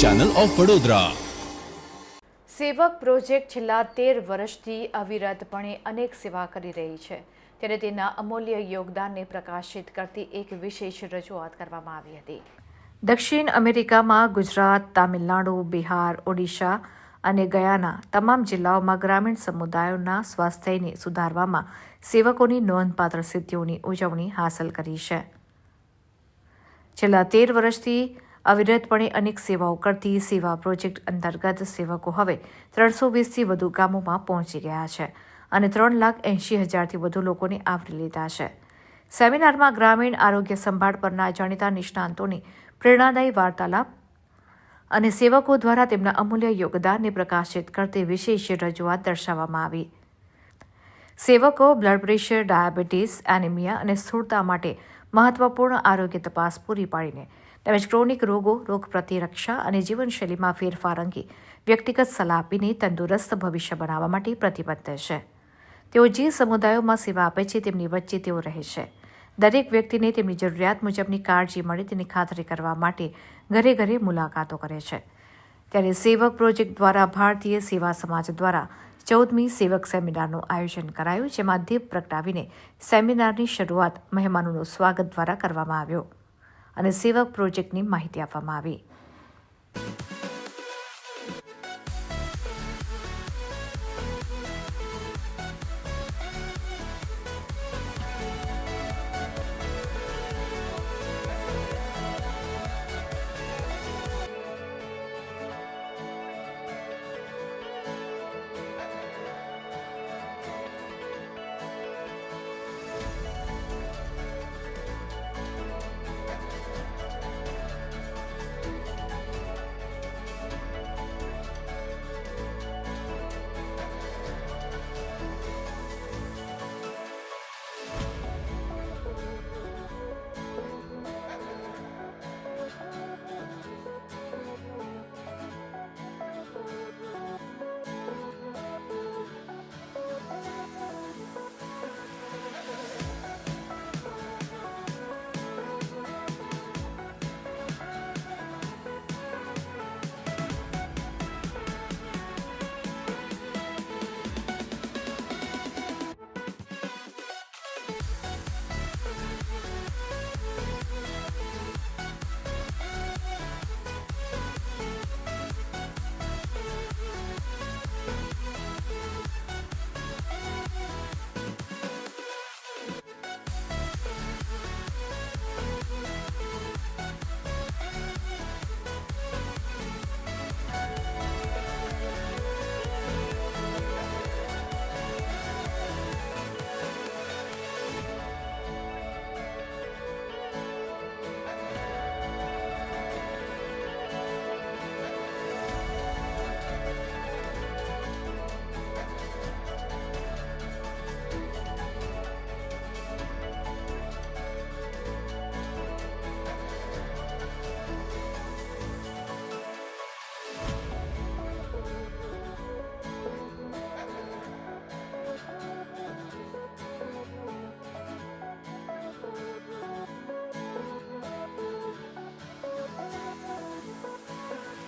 Channel of Vadodara સેવક project છેલ્લા તેર વર્ષથી અવિરતપણે અનેક સેવા કરી રહી છે. ત્યારે તેના અમૂલ્ય યોગદાનને પ્રકાશિત કરતી એક વિશેષ રજૂઆત કરવામાં આવી હતી. દક્ષિણ અમેરિકામાં ગુજરાત, તામિલનાડુ, બિહાર, ઓડિશા અને ગયાના તમામ જિલ્લાઓમાં ગ્રામીણ સમુદાયોના સ્વાસ્થ્યને સુધારવામાં સેવકોની નોંધપાત્ર સિદ્ધિઓની ઉજવણી હાંસલ કરી છે. છેલ્લા તેર વર્ષથી અવિરતપણે અનેક સેવાઓ કરતી સેવા પ્રોજેક્ટ અંતર્ગત સેવકો હવે ત્રણસો વીસથી વધુ ગામોમાં પહોંચી ગયા છે અને ત્રણ લાખ એંશી હજારથી વધુ લોકોને આવરી લીધા છે. સેમિનારમાં ગ્રામીણ આરોગ્ય સંભાળ પરના જાણીતા નિષ્ણાંતોની પ્રેરણાદાયી વાર્તાલાપ અને સેવકો દ્વારા તેમના અમૂલ્ય યોગદાનને પ્રકાશિત કરતી વિશેષ રજૂઆત દર્શાવવામાં આવી. સેવકો, બ્લડ પ્રેશર, ડાયાબિટીસ, એનિમિયા અને સ્થૂળતા માટે મહત્વપૂર્ણ આરોગ્ય તપાસ પૂરી પાડીને. તેમજ ક્રોનિક રોગો, રોગ પ્રતિરક્ષા અને જીવનશૈલીમાં ફેરફાર અંગે વ્યક્તિગત સલાહ આપીને તંદુરસ્ત ભવિષ્ય બનાવવા માટે પ્રતિબદ્ધ છે. તેઓ જે સમુદાયોમાં સેવા આપે છે તેમની વચ્ચે તેઓ રહે છે. દરેક વ્યક્તિને તેમની જરૂરિયાત મુજબની કાળજી મળે તેની ખાતરી કરવા માટે ઘરે ઘરે મુલાકાતો કરે છે. ત્યારે સેવક પ્રોજેક્ટ દ્વારા ભારતીય સેવા સમાજ દ્વારા ચૌદમી સેવક સેમિનારનું આયોજન કરાયું, જેમાં દીપ પ્રગટાવીને સેમિનારની શરૂઆત મહેમાનોનું સ્વાગત દ્વારા કરવામાં આવ્યો અને સેવક પ્રોજેક્ટની માહિતી આપવામાં આવી.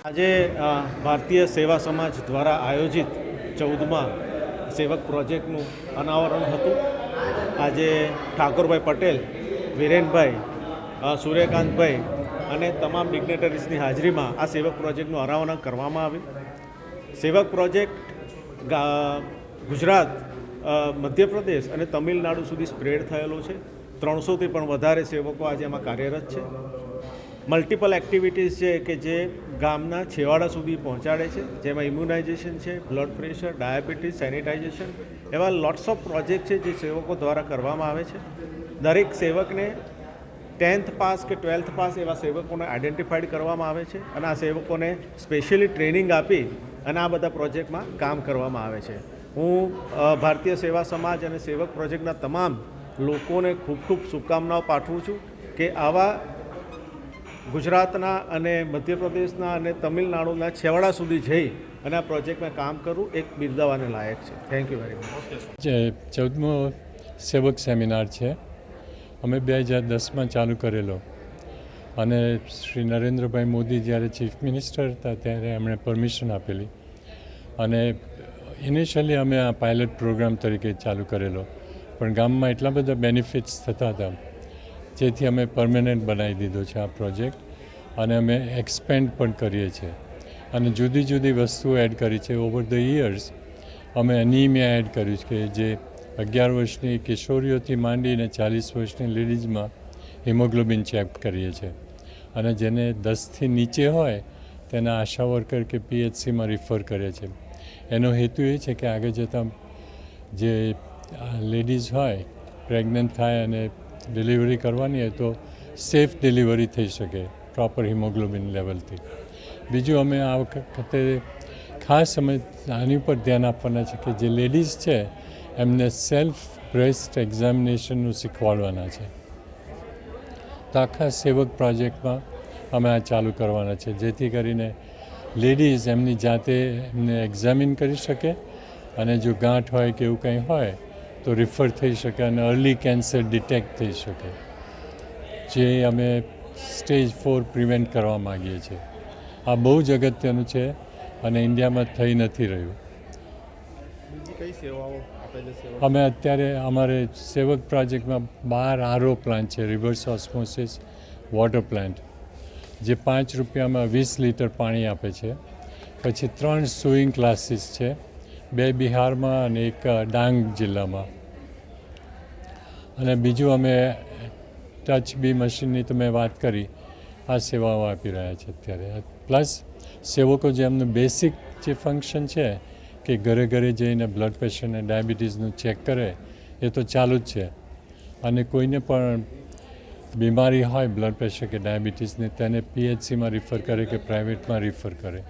આજે ભારતીય સેવા સમાજ દ્વારા આયોજિત ચૌદમાં સેવક પ્રોજેક્ટનું અનાવરણ હતું. આજે ઠાકોરભાઈ પટેલ, વિરેનભાઈ સૂર્યકાંતભાઈ અને તમામ ડિગ્નેટરીઝની હાજરીમાં આ સેવક પ્રોજેક્ટનું અનાવરણ કરવામાં આવ્યું. સેવક પ્રોજેક્ટ ગુજરાત મધ્યપ્રદેશ અને તમિલનાડુ સુધી સ્પ્રેડ થયેલો છે. ત્રણસોથી પણ વધારે સેવકો આજે એમાં કાર્યરત છે. મલ્ટિપલ એક્ટિવિટીઝ છે કે જે ગામના છેવાડા સુધી પહોંચાડે છે, જેમાં ઇમ્યુનાઇઝેશન છે બ્લડ પ્રેશર ડાયાબિટીસ સેનિટાઇઝેશન એવા લોટ્સ ઓફ પ્રોજેક્ટ છે જે સેવકો દ્વારા કરવામાં આવે છે. દરેક સેવકને ટેન્થ પાસ કે ટ્વેલ્થ પાસ એવા સેવકોને આઈડેન્ટિફાઈડ કરવામાં આવે છે અને આ સેવકોને સ્પેશિયલી ટ્રેનિંગ આપી અને આ બધા પ્રોજેક્ટમાં કામ કરવામાં આવે છે. હું ભારતીય સેવા સમાજ અને સેવક પ્રોજેક્ટના તમામ લોકોને ખૂબ ખૂબ શુભકામનાઓ પાઠવું છું કે આવા ગુજરાતના અને મધ્યપ્રદેશના અને તમિલનાડુના છેવાડા સુધી જઈ અને આ પ્રોજેક્ટમાં કામ કરવું એક બિરદાવાને લાયક છે. થેન્ક યુ વેરી મચ ચૌદમો સેવક સેમિનાર છે. અમે બે હજાર દસમાં ચાલુ કરેલો. અને શ્રી નરેન્દ્રભાઈ મોદી જ્યારે ચીફ મિનિસ્ટર હતા ત્યારે એમણે પરમિશન આપેલી. અને ઇનિશિયલી અમે આ પાયલટ પ્રોગ્રામ તરીકે ચાલુ કરેલો. પણ ગામમાં એટલા બધા બેનિફિટ્સ થતા હતા. જેથી અમે પરમેનન્ટ બનાવી દીધો છે આ પ્રોજેક્ટ અને અમે એક્સપેન્ડ પણ કરીએ છીએ. અને જુદી જુદી વસ્તુઓ એડ કરી છે. ઓવર ધ યર્સ અમે અનિમિયા એડ કર્યું છે કે જે અગિયાર વર્ષની કિશોરીઓથી માંડીને ચાલીસ વર્ષની લેડીઝમાં હિમોગ્લોબિન ચેક કરીએ છીએ. અને જેને દસથી નીચે હોય, તેના આશા વર્કર કે પીએચસીમાં રિફર કરે છે. એનો હેતુ એ છે કે આગળ જતાં જે લેડીઝ હોય પ્રેગ્નન્ટ થાય અને ડિલિવરી કરવાની હોય તો સેફ ડિલિવરી થઈ શકે પ્રોપર હિમોગ્લોબિન લેવલથી. બીજું અમે આ વખતે ખાસ અમે આની ઉપર ધ્યાન આપવાના છે કે જે લેડીઝ છે, એમને સેલ્ફ બ્રેસ્ટ એક્ઝામિનેશનનું શીખવાડવાના છે. તો આખા સેવક પ્રોજેક્ટમાં અમે આ ચાલુ કરવાના છે, જેથી કરીને લેડીઝ એમની જાતે એમને એક્ઝામિન કરી શકે અને જો ગાંઠ હોય કે એવું કંઈ હોય તો રિફર થઈ શકે અને અર્લી કેન્સર ડિટેક્ટ થઈ શકે જે અમે સ્ટેજ ફોર પ્રિવેન્ટ કરવા માગીએ છીએ. આ બહુ જ અગત્યનું છે અને ઇન્ડિયામાં થઈ નથી રહ્યું. કઈ સેવાઓ આપે અમે અત્યારે અમારે સેવક પ્રોજેક્ટમાં બાર આરો પ્લાન્ટ છે રિવર્સ ઓસ્મોસિસ વોટર પ્લાન્ટ જે પાંચ રૂપિયામાં વીસ લીટર પાણી આપે છે. પછી ત્રણ સ્વિંગ ક્લાસીસ છે. બે બિહારમાં અને એક ડાંગ જિલ્લામાં. અને બીજું અમે ટચ બી મશીનની તો મેં વાત કરી, આ સેવાઓ આપી રહ્યા છે અત્યારે. પ્લસ સેવકો જે એમનું બેસિક જે ફંક્શન છે કે ઘરે ઘરે જઈને બ્લડ પ્રેશર અને ડાયાબિટીસનું ચેક કરે, એ તો ચાલુ જ છે. અને કોઈને પણ બીમારી હોય બ્લડ પ્રેશર કે ડાયાબિટીસની, તેને પીએચસીમાં રિફર કરે કે પ્રાઇવેટમાં રિફર કરે.